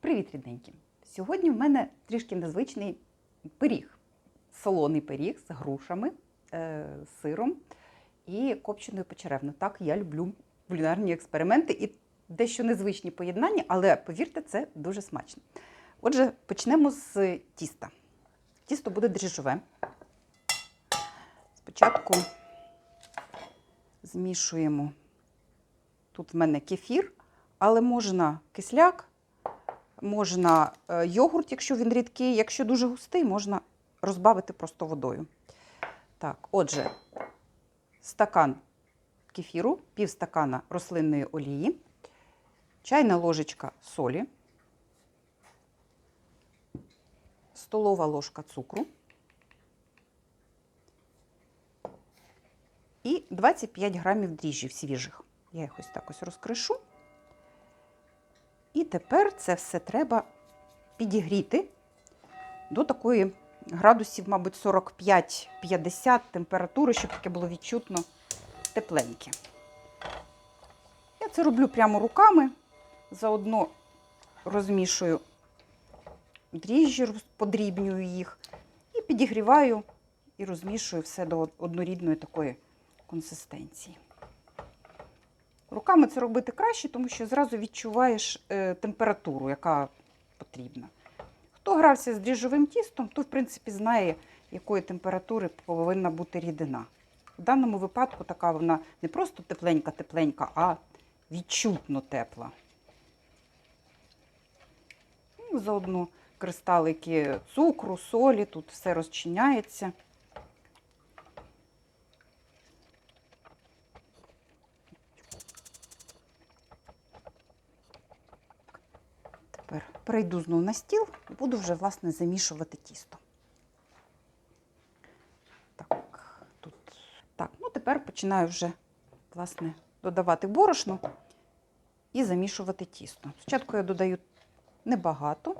Привіт, рідненькі! Сьогодні в мене трішки незвичний пиріг. Солоний пиріг з грушами, е, сиром і копченою печеревною. Так, я люблю кулінарні експерименти і дещо незвичні поєднання, але повірте, це дуже смачно. Отже, почнемо з тіста. Тісто буде дріжджове. Спочатку змішуємо. Тут в мене кефір, але можна кисляк, можна е, йогурт, якщо він рідкий. Якщо дуже густий, можна розбавити просто водою. Так, отже, стакан кефіру, пів стакана рослинної олії, чайна ложечка солі, столова ложка цукру і 25 грамів дріжджів свіжих. Я їх ось так ось розкришу. І тепер це все треба підігріти до такої градусів, мабуть, 45-50 температури, щоб таке було відчутно тепленьке. Я це роблю прямо руками, заодно розмішую дріжджі, подрібнюю їх і підігріваю і розмішую все до однорідної такої консистенції. Руками це робити краще, тому що зразу відчуваєш е, температуру, яка потрібна. Хто грався з дріжджовим тістом, то в принципі знає, якої температури повинна бути рідина. В даному випадку така вона не просто тепленька-тепленька, а відчутно тепла. Ну, Заодно кристалики цукру, солі, тут все розчиняється. Тепер перейду знову на стіл і буду вже, власне, замішувати тісто. Так, тут. Так, ну тепер починаю вже, власне, додавати борошно і замішувати тісто. Спочатку я додаю небагато.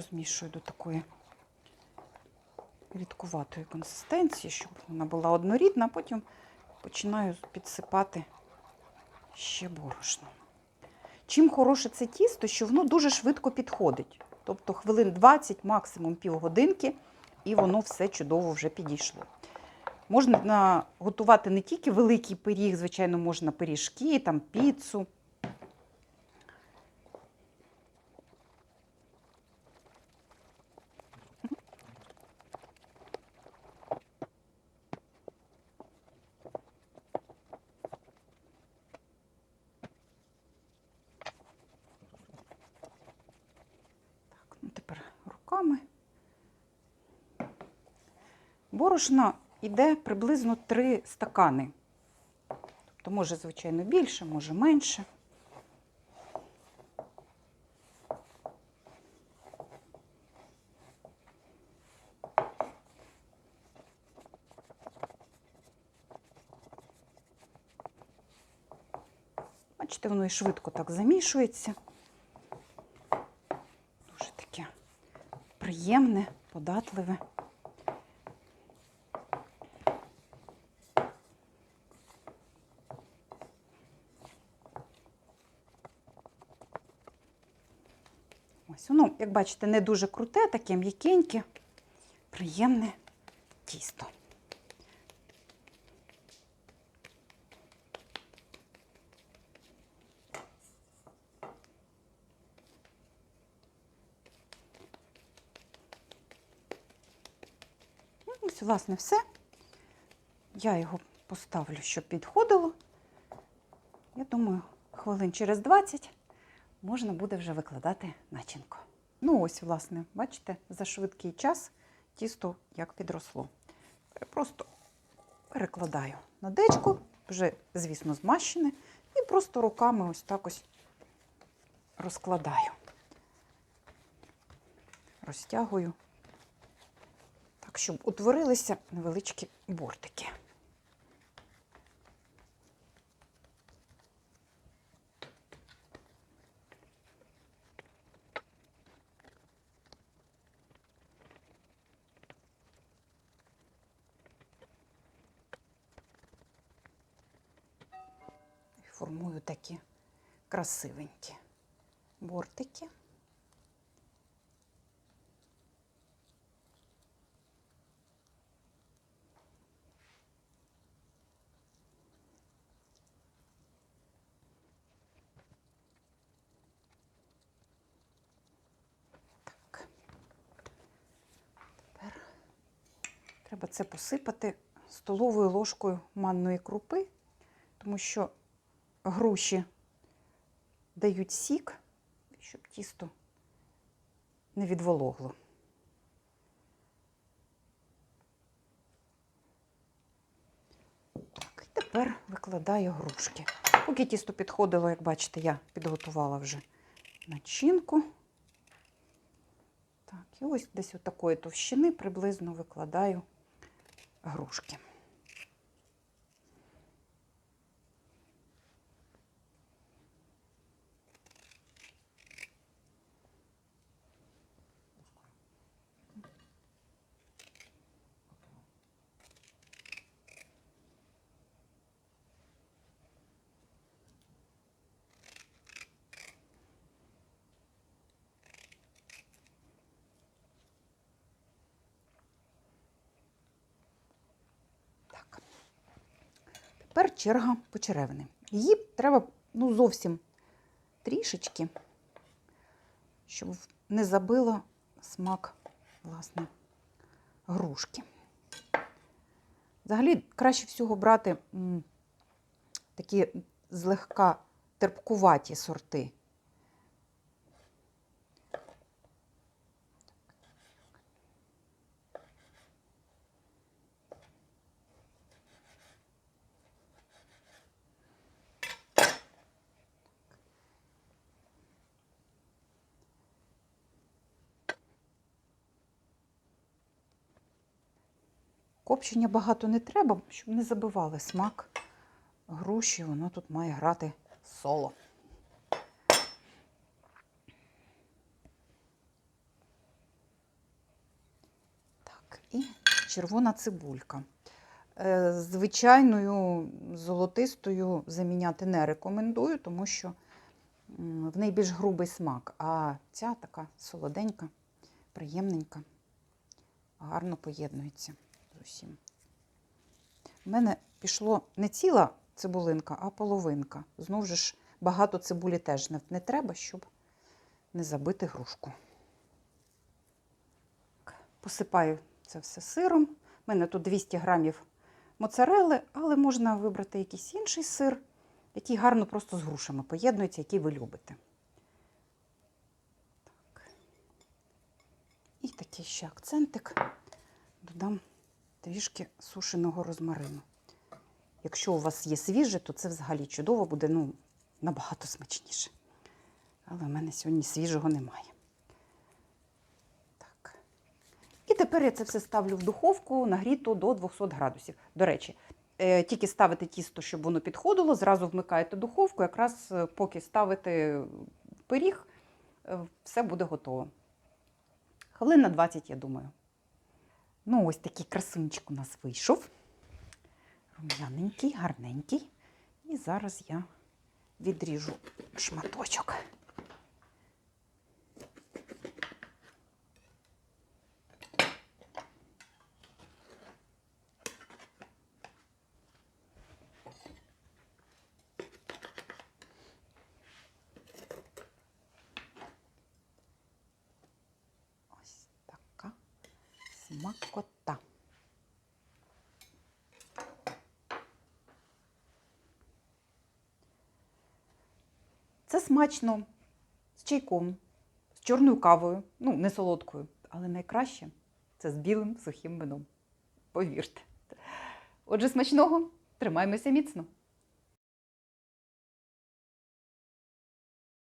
Розмішую до такої рідкуватої консистенції, щоб вона була однорідна, потім починаю підсипати ще борошно. Чим хороше це тісто, що воно дуже швидко підходить. Тобто хвилин 20, максимум півгодинки, і воно все чудово вже підійшло. Можна готувати не тільки великий пиріг, звичайно, можна пиріжки, там, піцу. Так, ну тепер руками. Борошна йде приблизно 3 стакани. Тобто, може, звичайно, більше, може менше. Бачите, воно і швидко так замішується. Дуже таке приємне, податливе. Ось ну, як бачите, не дуже круте, таке м'якеньке, приємне тісто. Ось, власне, все. Я його поставлю, щоб підходило. Я думаю, хвилин через 20 можна буде вже викладати начинку. Ну, ось, власне, бачите, за швидкий час тісто як підросло. Я Просто перекладаю на дечку, вже, звісно, змащене, і просто руками ось так ось розкладаю. Розтягую так, щоб утворилися невеличкі бортики. Формую такі красивенькі бортики. Треба це посипати столовою ложкою манної крупи, тому що груші дають сік, щоб тісто не відвологло. Так, і тепер викладаю грушки. Поки тісто підходило, як бачите, я підготувала вже начинку. Так, і ось десь от такої товщини приблизно викладаю грушки. Тепер черга почеревини. Її треба ну, зовсім трішечки, щоб не забила смак власне, грушки. Взагалі, краще всього брати м, такі злегка терпкуваті сорти. Копчення багато не треба, щоб не забивали смак груші, воно тут має грати соло. Так, і червона цибулька. Е, Звичайною золотистою заміняти не рекомендую, тому що в неї більш грубий смак, а ця така солоденька, приємненька, гарно поєднується усім. У мене пішло не ціла цибулинка, а половинка. Знову ж багато цибулі теж не, треба, щоб не забити грушку. Посипаю це все сиром. У мене тут 200 грамів моцарели, але можна вибрати якийсь інший сир, який гарно просто з грушами поєднується, який ви любите. І такий ще акцентик. Додам трішки сушеного розмарину. Якщо у вас є свіже, то це взагалі чудово буде ну, набагато смачніше. Але в мене сьогодні свіжого немає. Так. І тепер я це все ставлю в духовку нагріту до 200 градусів. До речі, е, тільки ставите тісто, щоб воно підходило, зразу вмикаєте духовку, якраз е, поки ставите пиріг, е, все буде готово. Хвилин на 20, я думаю. Ну, ось такий красунчик у нас вийшов. Рум'яненький, гарненький. І зараз я відріжу шматочок. Ось така смакота. Це смачно з чайком, з чорною кавою, ну, не солодкою, але найкраще це з білим сухим вином. Повірте. Отже, смачного, тримаймося міцно.